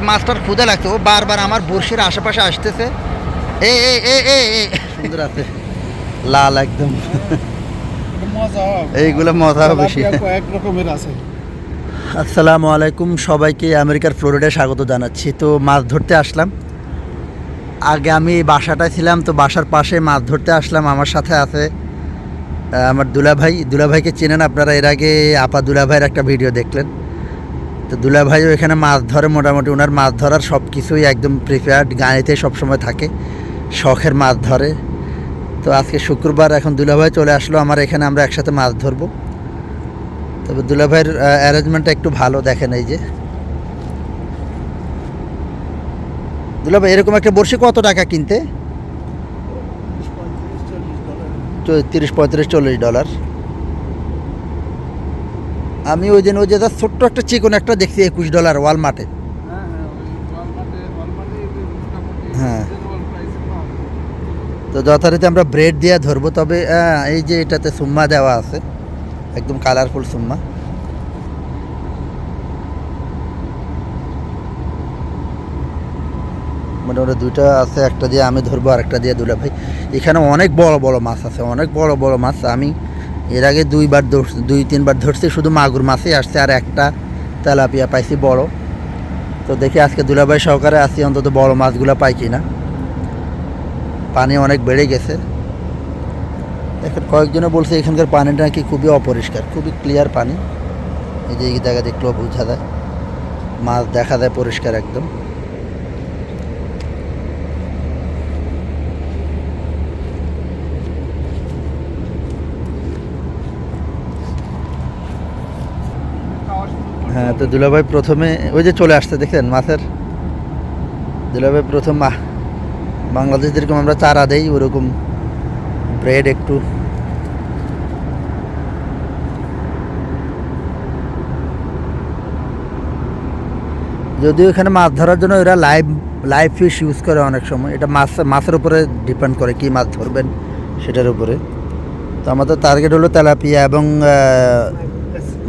এই মাছটার ক্ষুদা লাগছে। ও বারবার আমার বড়শির আশেপাশে আসতেছে। এ এ এ এ সুন্দর আছে। লাল একদম। মজা এইগুলো মজা হবে বেশি। কয়েক রকমের আছে। আসসালামু আলাইকুম সবাইকে আমেরিকার ফ্লোরিডায় স্বাগত জানাচ্ছি। তো মাছ ধরতে আসলাম। আগে আমি বাসাটায় ছিলাম তো বাসার পাশে মাছ ধরতে আসলাম। আমার সাথে আছে আমার দুলাভাই। দুলাভাইকে চেনেন আপনারা এর আগে আপা দুলাভাইয়ের একটা ভিডিও দেখলেন। তো দুলা দুলাভাইও এখানে মাছ ধরে মোটামুটি ওনার মাছ ধরার সব কিছুই একদম প্রিপেয়ার্ড গাড়িতে সবসময় থাকে শখের মাছ ধরে। তো আজকে শুক্রবার এখন দুলাভাই চলে আসলো আমার এখানে আমরা একসাথে মাছ ধরবো। তবে দুলাভাইয়ের অ্যারেঞ্জমেন্টটা একটু ভালো দেখেন এই যে। দুলাভাই এরকম একটা বড়শি কত টাকা কিনতে? তিরিশ পঁয়ত্রিশ চল্লিশ ডলার। আমি ওই দিন ওই যে ছোট্ট একটা চিকন একটা দেখছি একুশ ডলার ওয়ালমার্টে হ্যাঁ। তো যথারীতি আমরা ব্রেড দিয়ে ধরবো তবে আহ, এই যে এটাতে সুম্মা দেওয়া আছে একদম কালারফুল সুম্মা। মোটামুটি দুইটা আছে একটা দিয়ে আমি ধরবো আর একটা দিয়ে দুলা ভাই এখানে অনেক বড় বড় মাছ আছে অনেক বড় বড় মাছ। আমি এর আগে দুইবার ধরছি দুই, তিনবার ধরছি, শুধু মাগুর মাছই আসছে, আর একটা তেলাপিয়া পাইছি বড়। তো দেখি আজকে দুলাভাই সহকারে আসি অন্তত বড় মাছগুলো পাই কি না পানি অনেক বেড়ে গেছে। এখন কয়েকজনে বলছে এখানকার পানিটা নাকি খুবই অপরিষ্কার, খুবই ক্লিয়ার পানি। এই যে এই জায়গা দেখলেও বোঝা যায়। মাছ দেখা যায় পরিষ্কার একদম। হ্যাঁ তো দুলাভাই প্রথমে ওই যে চলে আসতে দেখছেন মাছের? দুলাভাই প্রথম বাংলাদেশ যেরকম আমরা চারা দেই, ওরকম ব্রেড একটু। যদিও এখানে মাছ ধরার জন্য এরা লাইভ লাইভ ফিশ ইউজ করে অনেক সময়। এটা মাছ, মাছের উপরে ডিপেন্ড করে কি মাছ ধরবেন, সেটার উপরে। তো আমাদের টার্গেট হলো তেলাপিয়া এবং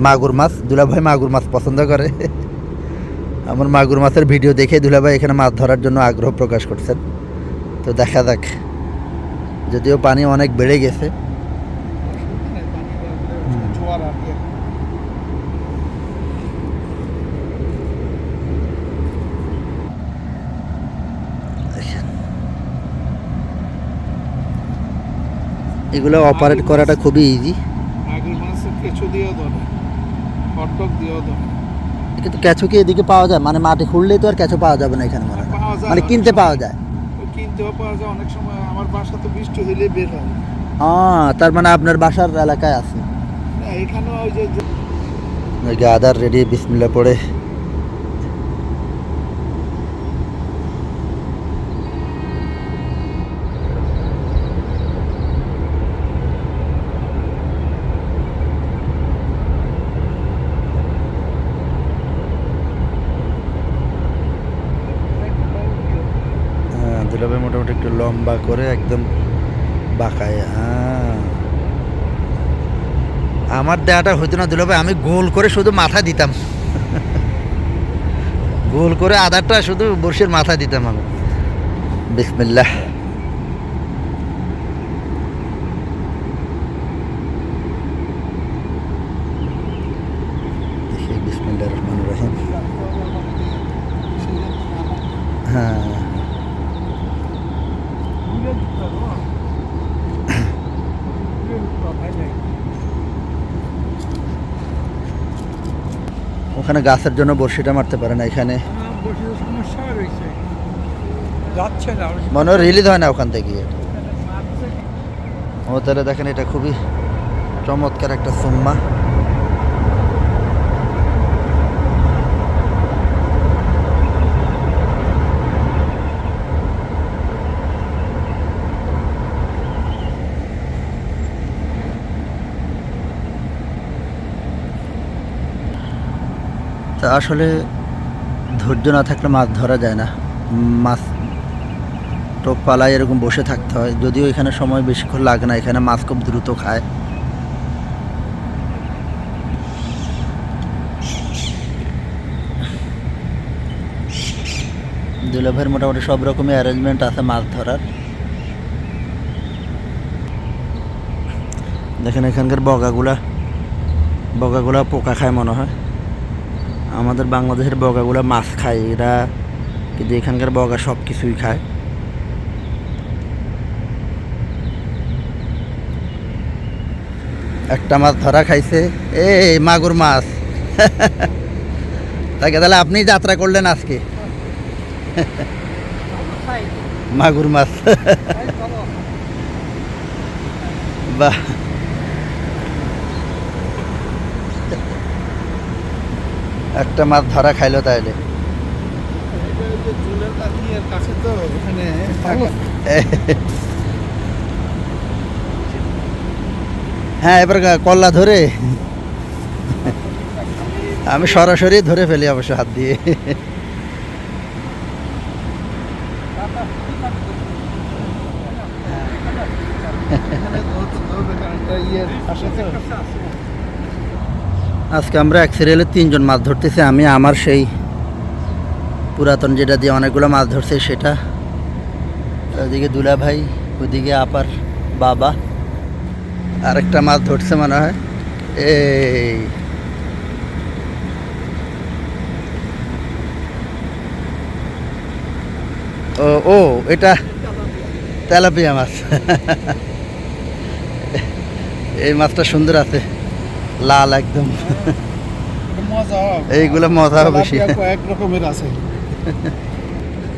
মাগুর মাছ, দুলাভাই মাগুর মাছ পছন্দ করে। আমার মাগুর মাছের ভিডিও দেখে দুলাভাই এখানে মাছ ধরার জন্য আগ্রহ প্রকাশ করছেন। তো দেখা যাক, যদিও পানি অনেক বেড়ে গেছে। এগুলো অপারেট করাটা খুবই ইজি ধরে। হটডগ দিয়েও ধরে কিন্তু ক্যাচো কি এদিকে পাওয়া যায়? মানে মাটি খুঁড়লেই তো আর ক্যাচো পাওয়া যাবে না এখানে মনে হয়। পাওয়া যায় মানে কিনতে পাওয়া যায়। ওই কিনতেও পাওয়া যায় অনেক সময় আমার বাসা তো বৃষ্টি হইলে বের হয়। হ্যাঁ তার মানে আপনার বাসার এলাকায় আছে। এখানেও ওই যে আদার রেডি বিসমিল্লা পড়ে হ্যাঁ দুলাভাই মোটামুটি একটু লম্বা করে একদম বাঁকায় হ্যাঁ। আমার দেয়াটা হইতো না দিল আমি গোল করে শুধু মাথা দিতাম। গোল করে আধারটা শুধু বর্ষের মাথা দিতাম আমি। বিসমিল্লাহ দেখি বিসমিল্লাহ রহমান রহিম হ্যাঁ ওখানে গাছের জন্য বর্ষিটা মারতে পারে না এখানে। না মনে হয় রিলিজ হয় না ওখান থেকে। ও তাহলে দেখেন এটা খুবই চমৎকার একটা সুম্মা। আসলে ধৈর্য না থাকলে মাছ ধরা যায় না। মাছ টোপ পালায় এরকম বসে থাকতে হয়। যদিও এখানে সময় বেশিক্ষণ লাগে না, এখানে মাছ খুব দ্রুত খায়। দুলাভের মোটামুটি সব রকমের অ্যারেঞ্জমেন্ট আছে মাছ ধরার। দেখেন এখানকার বগাগুলা। বগাগুলা পোকা খায় মনে হয়। আমাদের বাংলাদেশের বগাগুলো মাছ খায়, এরা কিন্তু এখানকার বগা সব কিছুই খায়। একটা মাছ ধরা খাইছে, এই মাগুর মাছ। তাকে তাহলে আপনি যাত্রা করলেন আজকে? মাগুর মাছ। বাহ। একটা মাছ ধরা খাইলো তাইলে। হ্যাঁ এবার কল্লা ধরে। আমি সরাসরি ধরে ফেলি অবশ্য হাত দিয়ে ধরতে- ধরবে কারণ এটা ইয়ের পাশে তো। আজকে আমরা এক সিরিয়ালে তিনজন মাছ ধরতেছি, আমি, আমার সেই পুরাতন যেটা দিয়ে অনেকগুলো মাছ ধরছে সেটা। ওইদিকে দুলা ভাই, ওইদিকে আপার বাবা। আরেকটা মাছ ধরছে মনে হয়। এই। ও ও, এটা তেলাপিয়া মাছ। এই মাছটা সুন্দর আছে। লাল একদম। এটা মজা হবে। এইগুলো মজা বেশি কয়েক রকমের আছে।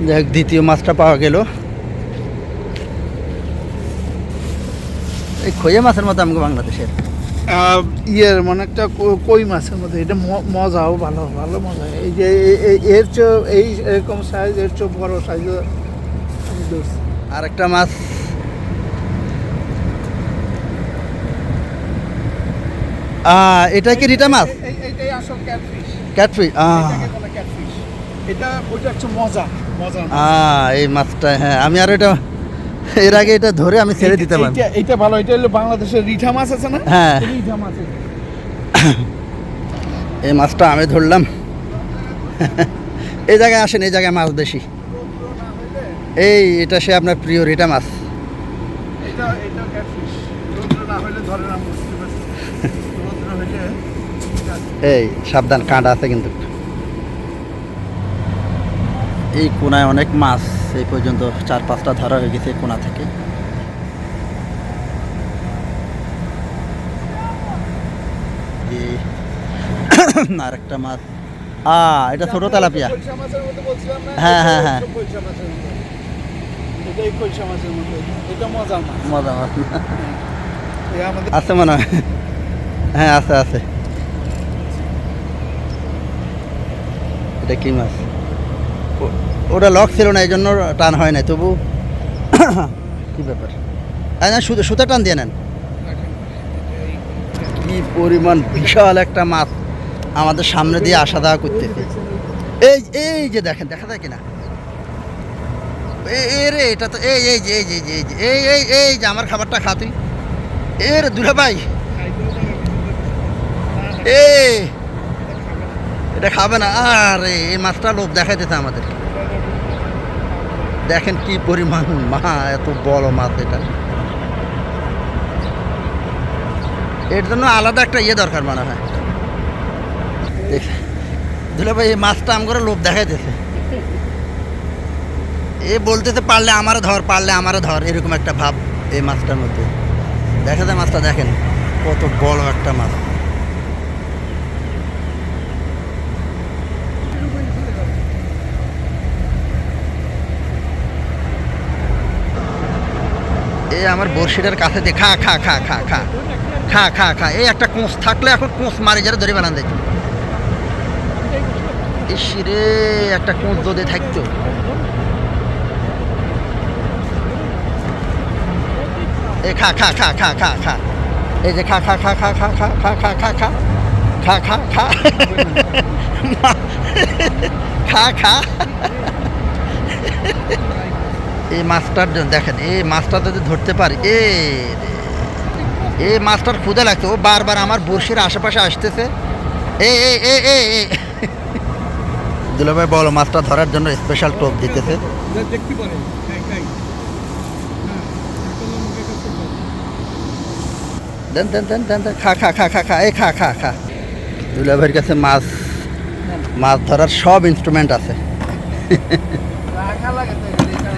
যাই হোক দ্বিতীয় মাছটা পাওয়া গেল। এই খইয়া মাছের মতো আমাকে বাংলাদেশের। ইয়ের মানে একটা কই মাছের মধ্যে এটা মজাও ভালো ভালো মজা এই যে এর চেয়ে এই এরকম সাইজ এর চেয়ে বড় সাইজ আর একটা মাছ আহ, এটা কি রিটা মাছ? এই- এই- এইটাই আসল ক্যাটফিশ ক্যাটফিশ এটা ওইটা হচ্ছে মজা মজা। এই মাছটা হ্যাঁ আমি আর এটা এর আগে এটা ধরে আমি ছেড়ে দিতে পারি। এইটা ভালো এটা হলো বাংলাদেশের রিঠা মাছ আছে না? হ্যাঁ। রিঠা মাছ এই মাছটা আমি ধরলাম। এই জায়গায় আসেন এই জায়গায় মাছ বেশি। এই এটা সে আপনার প্রিয় রিটা মাছ। এটা এটা ক্যাটফিশ না হলে ধরে না এই সাবধান কাঁটা আছে কিন্তু। এই কোনায় অনেক মাছ এই পর্যন্ত চার পাঁচটা ধরা হয়ে গেছে কোনা থেকে। আর একটা মাছ। আ এটা ছোট তেলাপিয়া। হ্যাঁ হ্যাঁ হ্যাঁ। আছে মনে হয়। হ্যাঁ আছে আছে। এটা কি মাছ? ওটা লক ছিল না এই জন্য টান হয় না তবু কি ব্যাপার? না, সুতো সুতো টান দিয়ে নেন। কি পরিমাণ বিশাল একটা মাছ আমাদের সামনে দিয়ে আসা যাওয়া করতেছে। এই এই যে দেখেন, দেখা যায় কিনা? এ- এ রে, এটা তো, এই এই যে এই যে এই যে, এই এই এই যে, আমার খাবারটা খা তুই। এর দুলা ভাই এ, এটা খাবে না। আরে, এই মাছটা লোভ দেখাইতেছে আমাদের। দেখেন কি পরিমাণ মা এত বড় মাছ এটা। এর জন্য আলাদা একটা ইয়ে দরকার মনে হয়। দেখ ভাই, এই মাছটা আম করে লোভ দেখাইতেছে। এ বলতেছে, পারলে আমারও ধর, পারলে আমারও ধর, এরকম একটা ভাব এই মাছটার মধ্যে। দেখা যায় মাছটা দেখেন, কত বড় একটা মাছ। আমার বড়শিটার কাছে দিয়ে খা খা খা খা খা খা খা খা এই একটা কোঁচ থাকলে এখন কোঁচ মারি যারা ধরে বানান ইস রে একটা কোঁচ যদি থাকতো এ খা খা খা খা খা খা এই যে খা খা খা খা খা খা খা খা খা খা খা খা খা খা খা এই মাছটার জন্য, দেখেন, এই মাছটা যদি ধরতে পারি, এ। এই মাছটার ক্ষুদে লাগছে। ও বারবার আমার বড়শির আশেপাশে আসতেছে। এ এ এ এ এ। দুলাভাই, বলো, মাছটা ধরার জন্য স্পেশাল টোপ দিতেছে। দেন দেন দেন দেন খা খা খা খা খা এই খা খা খা। দুলাভাইয়ের কাছে মাছ মাছ ধরার সব ইনস্ট্রুমেন্ট আছে।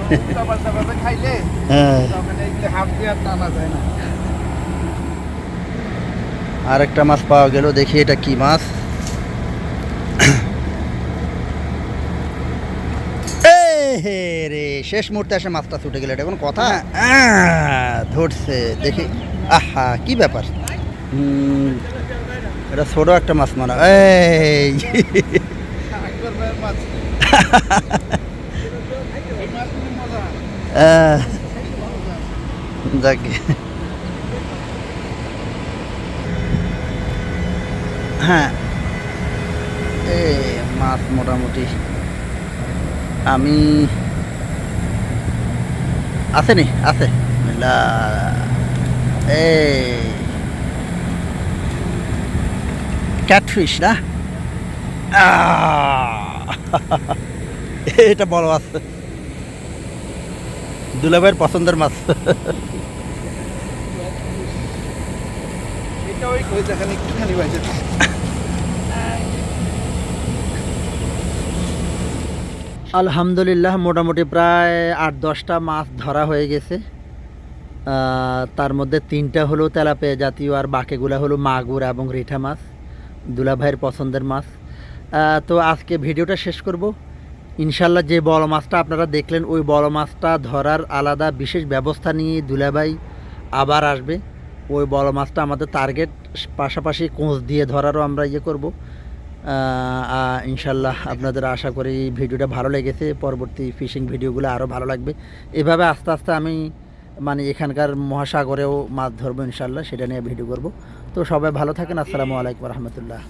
আর আরেকটা মাছ পাওয়া গেল দেখি এটা কি মাছ। রে শেষ মুহূর্তে এসে মাছটা ছুটে গেল এটা কোনো কথা? আহ, ধরছে দেখি। আহা কি ব্যাপার? এটা ছোট একটা মাছ মানে এই। যাকে। হ্যাঁ। এই মাছ মোটামুটি। আমি আছে। নি আছে। এই ক্যাটফিশ না! এটা বড় আছে। দুলাভাইয়ের পছন্দের মাছ। আলহামদুলিল্লাহ মোটামুটি প্রায় আট দশটা মাছ ধরা হয়ে গেছে। তার মধ্যে তিনটা হলো তেলাপিয়া জাতীয় আর বাকিগুলো হলো মাগুর এবং রিঠা মাছ দুলাভাইয়ের পছন্দের মাছ। তো আজকে ভিডিওটা শেষ করব। ইনশাল্লাহ যে বড় মাছটা আপনারা দেখলেন, ওই বড় মাছটা ধরার আলাদা বিশেষ ব্যবস্থা নিয়ে দুলাভাই আবার আসবে। ওই বড় মাছটা আমাদের টার্গেট পাশাপাশি কোঁচ দিয়ে ধরারও আমরা ইয়ে করব। ইনশাল্লাহ আপনাদের আশা করি ভিডিওটা ভালো লেগেছে, পরবর্তী ফিশিং ভিডিওগুলো আরও ভালো লাগবে। এভাবে আস্তে আস্তে আমি মানে এখানকার মহাসাগরেও মাছ ধরবো ইনশাল্লাহ, সেটা নিয়ে ভিডিও করব। তো সবাই ভালো থাকেন, আসসালামু আলাইকুম রহমতুল্লাহ।